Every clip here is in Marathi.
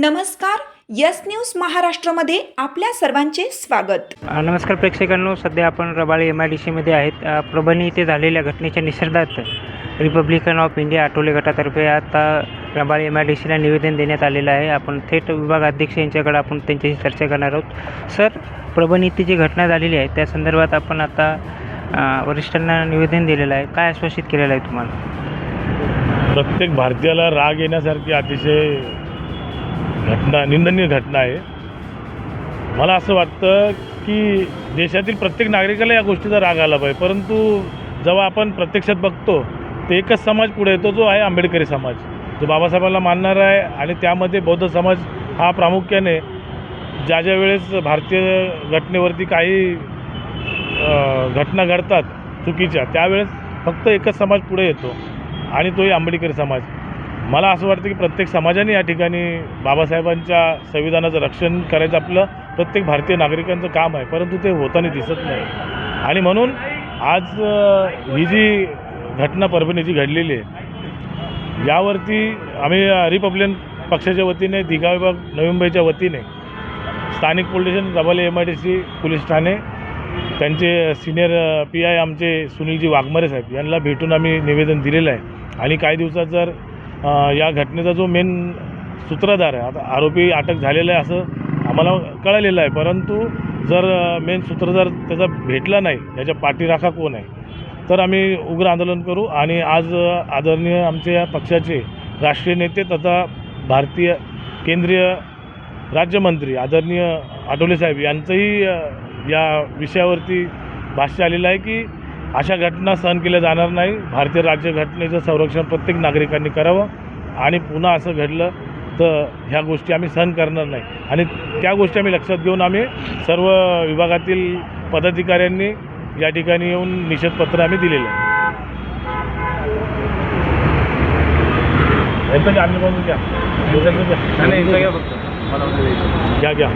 नमस्कार यस न्यूज महाराष्ट्रामध्ये आपल्या सर्वांचे स्वागत. नमस्कार प्रेक्षकांनो सध्या आपण रबाळे एम आय डी सीमध्ये आहेत. परभणी येथे झालेल्या घटनेच्या निषेधार्थ रिपब्लिकन ऑफ इंडिया आठवले गटातर्फे आता रबाळे एम आय डी सीला निवेदन देण्यात आलेलं आहे. आपण थेट विभाग अध्यक्ष यांच्याकडे आपण त्यांच्याशी चर्चा करणार आहोत. सर परभणी येथे जी घटना झालेली आहे त्या संदर्भात आपण आता वरिष्ठांना निवेदन दिलेलं आहे. काय आश्वासित केलेलं आहे तुम्हाला? प्रत्येक भारतीयाला राग येण्यासारखी अतिशय घटना निंदनीय घटना आहे. मला असं वाटतं की देशातील प्रत्येक नागरिकाला या गोष्टीचा राग आला पाहिजे. परंतु जेव्हा आपण प्रत्यक्षात बघतो ते एकच समाज पुढे येतो जो आहे आंबेडकरी समाज. जो बाबासाहेबांना मानणारा आहे आणि त्यामध्ये बौद्ध समाज हा प्रामुख्याने ज्या ज्या वेळेस भारतीय घटनेवरती काही घटना घडतात चुकीच्या त्यावेळेस फक्त एकच समाज पुढे येतो. आणि तोही आंबेडकरी समाज. मला असं वाटतं की प्रत्येक समाजाने या ठिकाणी बाबासाहेबांच्या संविधानाचं रक्षण करायचं आपलं प्रत्येक भारतीय नागरिकांचं काम आहे परंतु ते होताना दिसत नाही. आणि म्हणून आज ही जी घटना परभणी जी घडलेली आहे यावरती आम्ही रिपब्लिकन पक्षाच्या वतीने दिघा विभाग नवी मुंबईच्या वतीने स्थानिक police station Rabale M I D C police Thane त्यांचे सिनियर पी आय आमचे सुनीलजी वाघमारे साहेब यांना भेटून आम्ही निवेदन दिलेलं आहे. आणि काही दिवसात जर या घटनेचा जो मेन सूत्रधार आहे आता आरोपी अटक झालेला आहे असं आम्हाला कळलेलं आहे. परंतु जर मेन सूत्रधार त्याचा भेटला नाही याच्या पाठीराखा कोण आहे? तर आम्ही उग्र आंदोलन करू आणि आज आदरणीय आमच्या पक्षाचे राष्ट्रीय नेते तथा भारतीय केंद्रीय राज्यमंत्री आदरणीय आठवले साहेब यांचंही या विषयावरती भाष्य आलेलं आहे की अशा घटना सहन केल्या जाणार नाही. भारतीय राज्यघटनेचं संरक्षण प्रत्येक नागरिकांनी करावं आणि पुन्हा असं घडलं तर ह्या गोष्टी आम्ही सहन करणार नाही. आणि त्या गोष्टी आम्ही लक्षात घेऊन आम्ही सर्व विभागातील पदाधिकाऱ्यांनी या ठिकाणी येऊन निषेधपत्र आम्ही दिलेलं आहे. आम्ही बनवून घ्या. यांचं घ्या. घ्या घ्या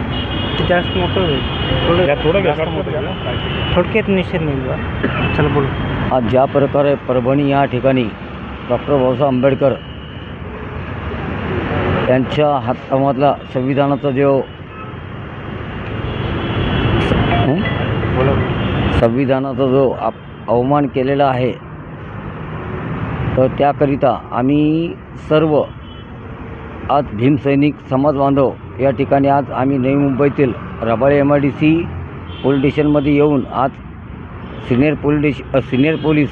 जास्त मोठं होईल थोडं घ्या थोडं घ्या जास्त मोठं घ्या. होईल. थोडक्यात निषेध नाही बा चला बोलू आज ज्या प्रकारे परभणी या ठिकाणी डॉक्टर बाबासाहेब आंबेडकर यांच्या हातामधला संविधानाचा जो हं? बोला संविधानाचा जो आप अवमान केलेला आहे तर त्याकरिता आम्ही सर्व आज भीमसैनिक समाज बांधव या ठिकाणी आज आम्ही नवी मुंबईतील Rabale M I D C police स्टेशनमध्ये येऊन आज senior police senior police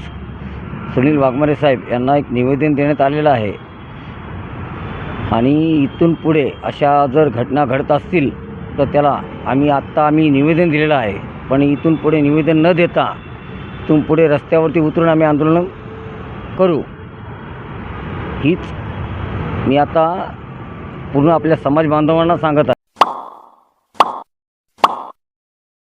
Sunil Waghmare साहेब यांना एक निवेदन देण्यात आलेलं आहे. आणि इथून पुढे अशा जर घटना घडत असतील तर त्याला आम्ही आत्ता आम्ही निवेदन दिलेलं आहे. पण इथून पुढे निवेदन न देता इथून पुढे रस्त्यावरती उतरून आम्ही आंदोलन करू. हीच मी आता पूर्ण आपल्या समाज बांधवांना सांगत आहे.